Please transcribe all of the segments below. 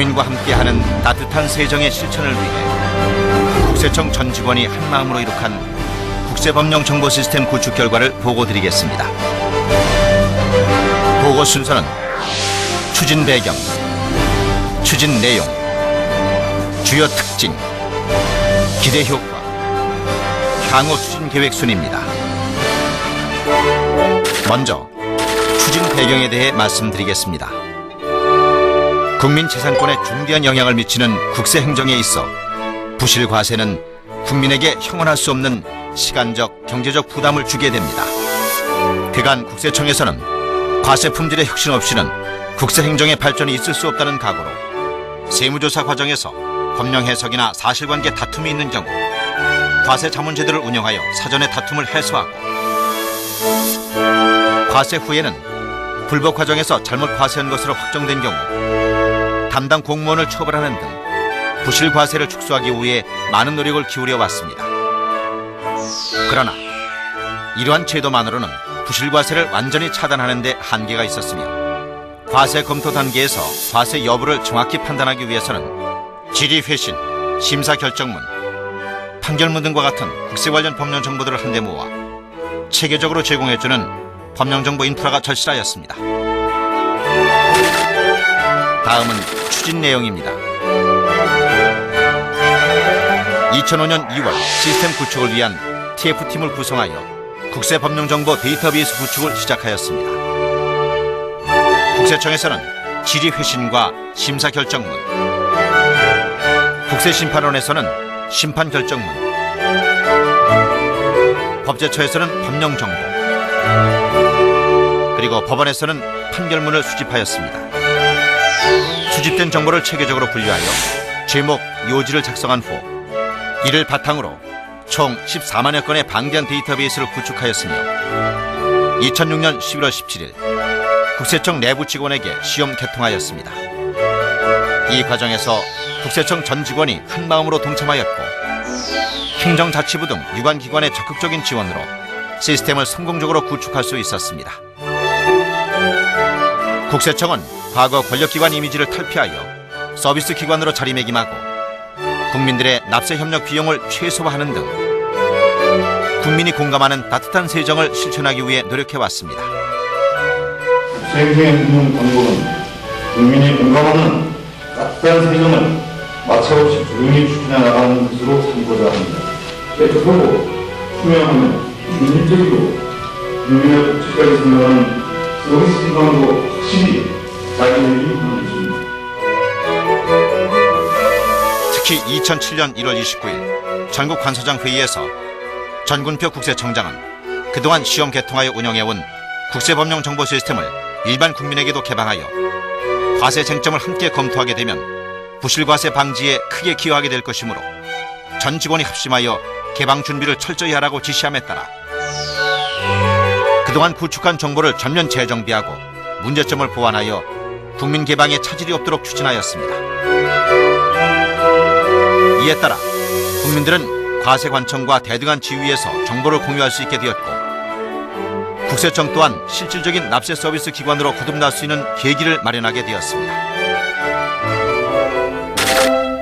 국민과 함께하는 따뜻한 세정의 실천을 위해 국세청 전 직원이 한마음으로 이룩한 국세법령 정보 시스템 구축 결과를 보고 드리겠습니다. 보고 순서는 추진 배경, 추진 내용, 주요 특징, 기대 효과, 향후 추진 계획 순입니다. 먼저 추진 배경에 대해 말씀드리겠습니다. 국민 재산권에 중대한 영향을 미치는 국세 행정에 있어 부실 과세는 국민에게 형언할 수 없는 시간적, 경제적 부담을 주게 됩니다. 그간 국세청에서는 과세 품질의 혁신 없이는 국세 행정의 발전이 있을 수 없다는 각오로 세무조사 과정에서 법령 해석이나 사실관계 다툼이 있는 경우 과세 자문 제도를 운영하여 사전에 다툼을 해소하고 과세 후에는 불법 과정에서 잘못 과세한 것으로 확정된 경우 담당 공무원을 처벌하는 등 부실 과세를 축소하기 위해 많은 노력을 기울여 왔습니다. 그러나 이러한 제도만으로는 부실 과세를 완전히 차단하는 데 한계가 있었으며 과세 검토 단계에서 과세 여부를 정확히 판단하기 위해서는 질의 회신, 심사 결정문, 판결문 등과 같은 국세 관련 법령 정보들을 한데 모아 체계적으로 제공해주는 법령 정보 인프라가 절실하였습니다. 다음은 추진 내용입니다. 2005년 2월 시스템 구축을 위한 TF팀을 구성하여 국세법령정보 데이터베이스 구축을 시작하였습니다. 국세청에서는 질의회신과 심사결정문, 국세심판원에서는 심판결정문, 법제처에서는 법령정보, 그리고 법원에서는 판결문을 수집하였습니다. 수집된 정보를 체계적으로 분류하여 제목, 요지를 작성한 후 이를 바탕으로 총 14만여 건의 방대한 데이터베이스를 구축하였으며 2006년 11월 17일 국세청 내부 직원에게 시험 개통하였습니다. 이 과정에서 국세청 전 직원이 한 마음으로 동참하였고 행정자치부 등 유관 기관의 적극적인 지원으로 시스템을 성공적으로 구축할 수 있었습니다. 국세청은 과거 권력기관 이미지를 탈피하여 서비스 기관으로 자리매김하고 국민들의 납세 협력 비용을 최소화하는 등 국민이 공감하는 따뜻한 세정을 실천하기 위해 노력해 왔습니다. 생생한 국민 광고는 국민이 공감하는 따뜻한 세정을 마차없이 조용히 추진해 나가는 것으로 삼고자 합니다. 깨끗하고 투명하며 윤리적이고 국민의 복지까지 생각하는 서비스 기관으로 확실히 자기들이. 특히 2007년 1월 29일 전국 관서장 회의에서 전군표 국세청장은 그동안 시험 개통하여 운영해온 국세법령 정보 시스템을 일반 국민에게도 개방하여 과세 쟁점을 함께 검토하게 되면 부실과세 방지에 크게 기여하게 될 것이므로 전 직원이 합심하여 개방 준비를 철저히 하라고 지시함에 따라 그동안 구축한 정보를 전면 재정비하고 문제점을 보완하여 국민 개방에 차질이 없도록 추진하였습니다. 이에 따라 국민들은 과세관청과 대등한 지위에서 정보를 공유할 수 있게 되었고 국세청 또한 실질적인 납세 서비스 기관으로 거듭날 수 있는 계기를 마련하게 되었습니다.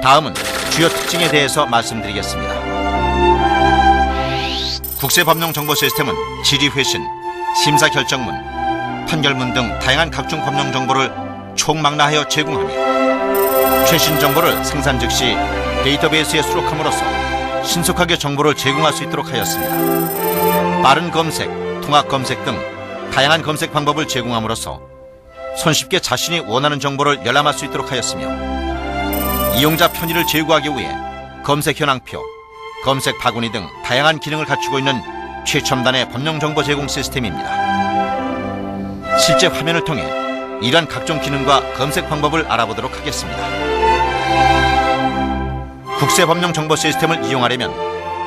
다음은 주요 특징에 대해서 말씀드리겠습니다. 국세법령 정보 시스템은 질의 회신, 심사 결정문, 판결문 등 다양한 각종 법령 정보를 총망라하여 제공하며 최신 정보를 생산 즉시 데이터베이스에 수록함으로써 신속하게 정보를 제공할 수 있도록 하였습니다. 빠른 검색, 통합 검색 등 다양한 검색 방법을 제공함으로써 손쉽게 자신이 원하는 정보를 열람할 수 있도록 하였으며 이용자 편의를 제고하기 위해 검색 현황표, 검색 바구니 등 다양한 기능을 갖추고 있는 최첨단의 법령 정보 제공 시스템입니다. 실제 화면을 통해 이러한 각종 기능과 검색 방법을 알아보도록 하겠습니다. 국세법령 정보 시스템을 이용하려면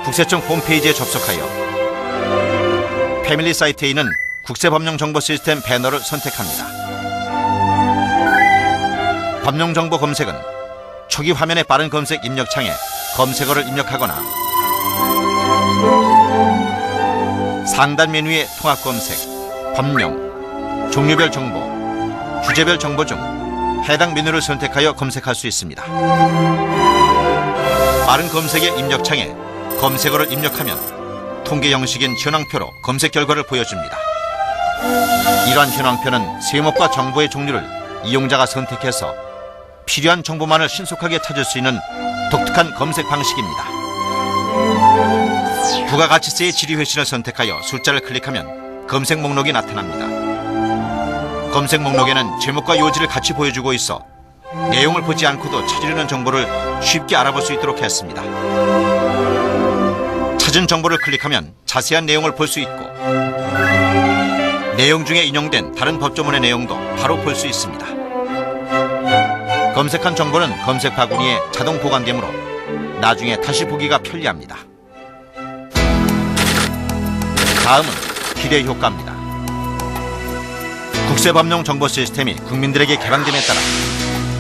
국세청 홈페이지에 접속하여 패밀리 사이트에 있는 국세법령 정보 시스템 배너를 선택합니다. 법령 정보 검색은 초기 화면의 빠른 검색 입력창에 검색어를 입력하거나 상단 메뉴의 통합 검색, 법령, 종류별 정보, 주제별 정보 중 해당 메뉴를 선택하여 검색할 수 있습니다. 빠른 검색의 입력창에 검색어를 입력하면 통계 형식인 현황표로 검색 결과를 보여줍니다. 이러한 현황표는 세목과 정보의 종류를 이용자가 선택해서 필요한 정보만을 신속하게 찾을 수 있는 독특한 검색 방식입니다. 부가가치세의 지리 회신을 선택하여 숫자를 클릭하면 검색 목록이 나타납니다. 검색 목록에는 제목과 요지를 같이 보여주고 있어 내용을 보지 않고도 찾으려는 정보를 쉽게 알아볼 수 있도록 했습니다. 찾은 정보를 클릭하면 자세한 내용을 볼 수 있고 내용 중에 인용된 다른 법조문의 내용도 바로 볼 수 있습니다. 검색한 정보는 검색 바구니에 자동 보관되므로 나중에 다시 보기가 편리합니다. 다음은 기대 효과입니다. 국세법령 정보 시스템이 국민들에게 개방됨에 따라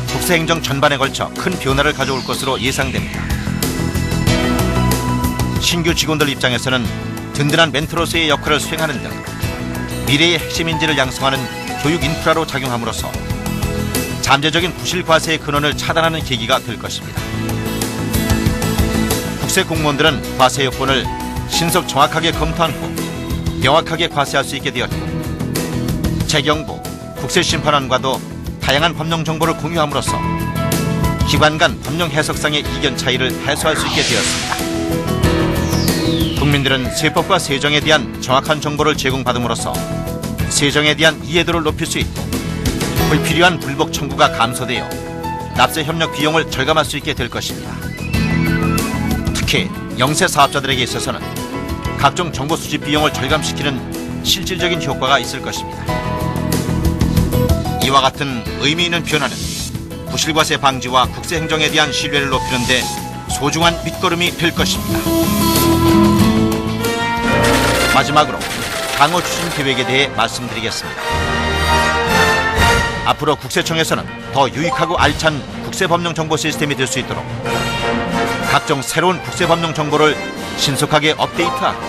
국세행정 전반에 걸쳐 큰 변화를 가져올 것으로 예상됩니다. 신규 직원들 입장에서는 든든한 멘토로서의 역할을 수행하는 등 미래의 핵심 인재를 양성하는 교육 인프라로 작용함으로써 잠재적인 부실 과세의 근원을 차단하는 계기가 될 것입니다. 국세 공무원들은 과세 요건을 신속 정확하게 검토한 후 명확하게 과세할 수 있게 되었고 재경부, 국세심판원과도 다양한 법령 정보를 공유함으로써 기관 간 법령 해석상의 이견 차이를 해소할 수 있게 되었습니다. 국민들은 세법과 세정에 대한 정확한 정보를 제공받음으로써 세정에 대한 이해도를 높일 수 있고 불필요한 불복 청구가 감소되어 납세 협력 비용을 절감할 수 있게 될 것입니다. 특히 영세 사업자들에게 있어서는 각종 정보 수집 비용을 절감시키는 실질적인 효과가 있을 것입니다. 이와 같은 의미 있는 변화는 부실과세 방지와 국세 행정에 대한 신뢰를 높이는 데 소중한 밑거름이 될 것입니다. 마지막으로 강호 추진 계획에 대해 말씀드리겠습니다. 앞으로 국세청에서는 더 유익하고 알찬 국세법령 정보 시스템이 될 수 있도록 각종 새로운 국세법령 정보를 신속하게 업데이트하고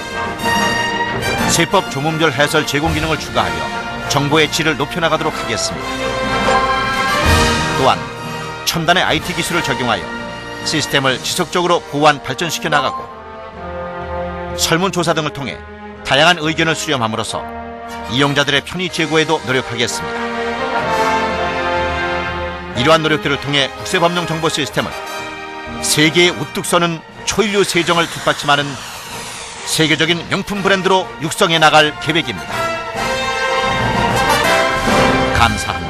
세법 조문별 해설 제공 기능을 추가하여 정보의 질을 높여나가도록 하겠습니다. 또한 첨단의 IT 기술을 적용하여 시스템을 지속적으로 보완 발전시켜 나가고 설문조사 등을 통해 다양한 의견을 수렴함으로써 이용자들의 편의 제고에도 노력하겠습니다. 이러한 노력들을 통해 국세법령 정보 시스템을 세계에 우뚝 서는 초인류 세정을 뒷받침하는 세계적인 명품 브랜드로 육성해 나갈 계획입니다. 감사합니다.